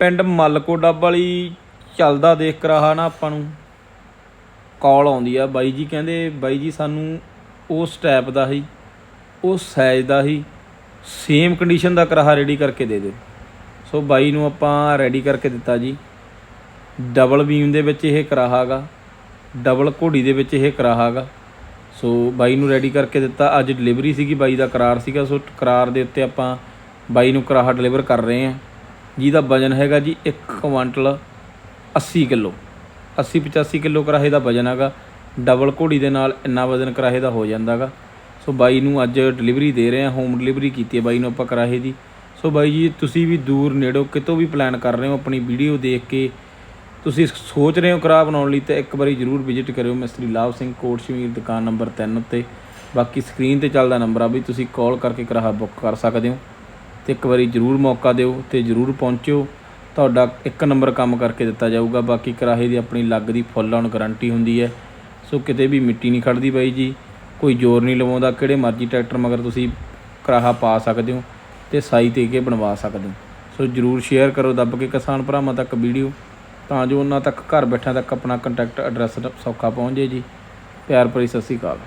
ਪਿੰਡ ਮੱਲਕੋ ਡੱਬ ਵਾਲੀ ਚੱਲਦਾ ਦੇਖ ਕਰਾਹਾ ਨਾ ਆਪਾਂ ਨੂੰ। ਕਾਲ ਆਉਂਦੀ ਆ। ਬਾਈ ਜੀ ਕਹਿੰਦੇ, ਬਾਈ ਜੀ ਸਾਨੂੰ ਉਸ ਟਾਈਪ ਦਾ ਹੀ ਉਸ ਸਾਈਜ਼ ਦਾ ਹੀ ਸੇਮ ਕੰਡੀਸ਼ਨ ਦਾ ਕਰਾਹਾ ਰੈਡੀ ਕਰਕੇ ਦੇ ਦਿਓ। ਸੋ ਬਾਈ ਨੂੰ ਆਪਾਂ ਰੈਡੀ ਕਰਕੇ ਦਿੱਤਾ ਜੀ। ਡਬਲ ਬੀਮ ਦੇ ਵਿੱਚ ਇਹ ਕਰਾਹਾਗਾ ਡਬਲ ਘੋੜੀ ਦੇ ਵਿੱਚ ਇਹ ਕਰਾਹਾਗਾ। ਸੋ ਬਾਈ ਨੂੰ ਰੈਡੀ ਕਰਕੇ ਦਿੱਤਾ। ਅੱਜ ਡਿਲੀਵਰੀ ਸੀਗੀ, ਬਾਈ ਦਾ ਕਰਾਰ ਸੀਗਾ। ਸੋ ਕਰਾਰ ਦੇ ਉੱਤੇ ਆਪਾਂ ਬਾਈ ਨੂੰ ਕਰਾਹਾ ਡਿਲੀਵਰ ਕਰ ਰਹੇ ਹਾਂ। ਜਿਹਦਾ ਵਜਨ ਹੈਗਾ ਜੀ 1 ਕੁਇੰਟਲ 80 ਕਿਲੋ। 80 85 ਕਿਲੋ ਕਰਾਹੇ ਦਾ ਵਜਨ ਹੈਗਾ। ਡਬਲ ਘੋੜੀ ਦੇ ਨਾਲ ਇੰਨਾ ਵਜਨ ਕਰਾਹੇ ਦਾ ਹੋ ਜਾਂਦਾਗਾ ਸੋ ਬਾਈ ਨੂੰ ਅੱਜ ਡਿਲੀਵਰੀ ਦੇ ਰਹੇ ਹਾਂ ਹੋਮ ਡਿਲੀਵਰੀ ਕੀਤੀ ਹੈ ਬਾਈ ਨੂੰ ਆਪਾਂ ਕਰਾਹੇ ਦੀ। ਸੋ ਬਾਈ ਜੀ, ਤੁਸੀਂ ਵੀ ਦੂਰ ਨੇੜੋਂ ਕਿਤੋਂ ਵੀ ਪਲਾਨ ਕਰ ਰਹੇ ਹੋ ਆਪਣੀ ਵੀਡੀਓ ਦੇਖ ਕੇ। ਤੁਸੀਂ ਸੋਚ ਰਹੇ ਹੋ ਕਰਾ ਬਣਾਉਣ ਲਈ ਤਾਂ ਇੱਕ ਵਾਰੀ ਜਰੂਰ ਵਿਜ਼ਿਟ ਕਰਿਓ ਮਿਸਤਰੀ ਲਾਭ ਸਿੰਘ ਕੋਟ ਸ਼ਮੀਰ ਦੁਕਾਨ ਨੰਬਰ 3 ਉੱਤੇ। ਬਾਕੀ ਸਕਰੀਨ ਤੇ ਚੱਲਦਾ ਨੰਬਰ ਆ ਵੀ ਤੁਸੀਂ ਕਾਲ ਕਰਕੇ ਕਰਾਹਾ ਬੁੱਕ ਕਰ ਸਕਦੇ ਹੋ। ਤੇ ਇੱਕ ਵਾਰੀ ਜਰੂਰ ਮੌਕਾ ਦਿਓ ਤੇ ਜਰੂਰ ਪਹੁੰਚਿਓ। ਤੁਹਾਡਾ ਇੱਕ ਨੰਬਰ ਕੰਮ ਕਰਕੇ ਦਿੱਤਾ ਜਾਊਗਾ। ਬਾਕੀ ਕਰਾਹੇ ਦੀ ਆਪਣੀ ਲੱਗ ਦੀ ਫੁੱਲ ਔਨ ਗਾਰੰਟੀ ਹੁੰਦੀ ਹੈ। ਸੋ ਕਿਤੇ ਵੀ ਮਿੱਟੀ ਨਹੀਂ ਖੜਦੀ ਬਾਈ ਜੀ। ਕੋਈ ਜ਼ੋਰ ਨਹੀਂ ਲਵਾਉਂਦਾ। ਕਿਹੜੇ ਮਰਜ਼ੀ ਟਰੈਕਟਰ ਮਗਰ ਤੁਸੀਂ ਕਰਾਹਾ ਪਾ ਸਕਦੇ ਹੋ ਤੇ ਸਾਈ ਤੇ ਕੇ ਬਣਵਾ ਸਕਦੇ ਹੋ। ਸੋ ਜਰੂਰ ਸ਼ੇਅਰ ਕਰੋ ਦੱਬ ਕੇ ਕਿਸਾਨ ਭਰਾਵਾਂ ਤੱਕ ਵੀਡੀਓ। ਤਾਂ ਜੋ ਉਹਨਾਂ ਤੱਕ ਘਰ ਬੈਠਿਆਂ ਤੱਕ ਆਪਣਾ ਕੰਟੈਕਟ ਐਡਰੈਸ ਸੌਖਾ ਪਹੁੰਚ ਜੇ ਜੀ। ਪਿਆਰ ਭਰੀ ਸਤਿ ਸ਼੍ਰੀ ਅਕਾਲ।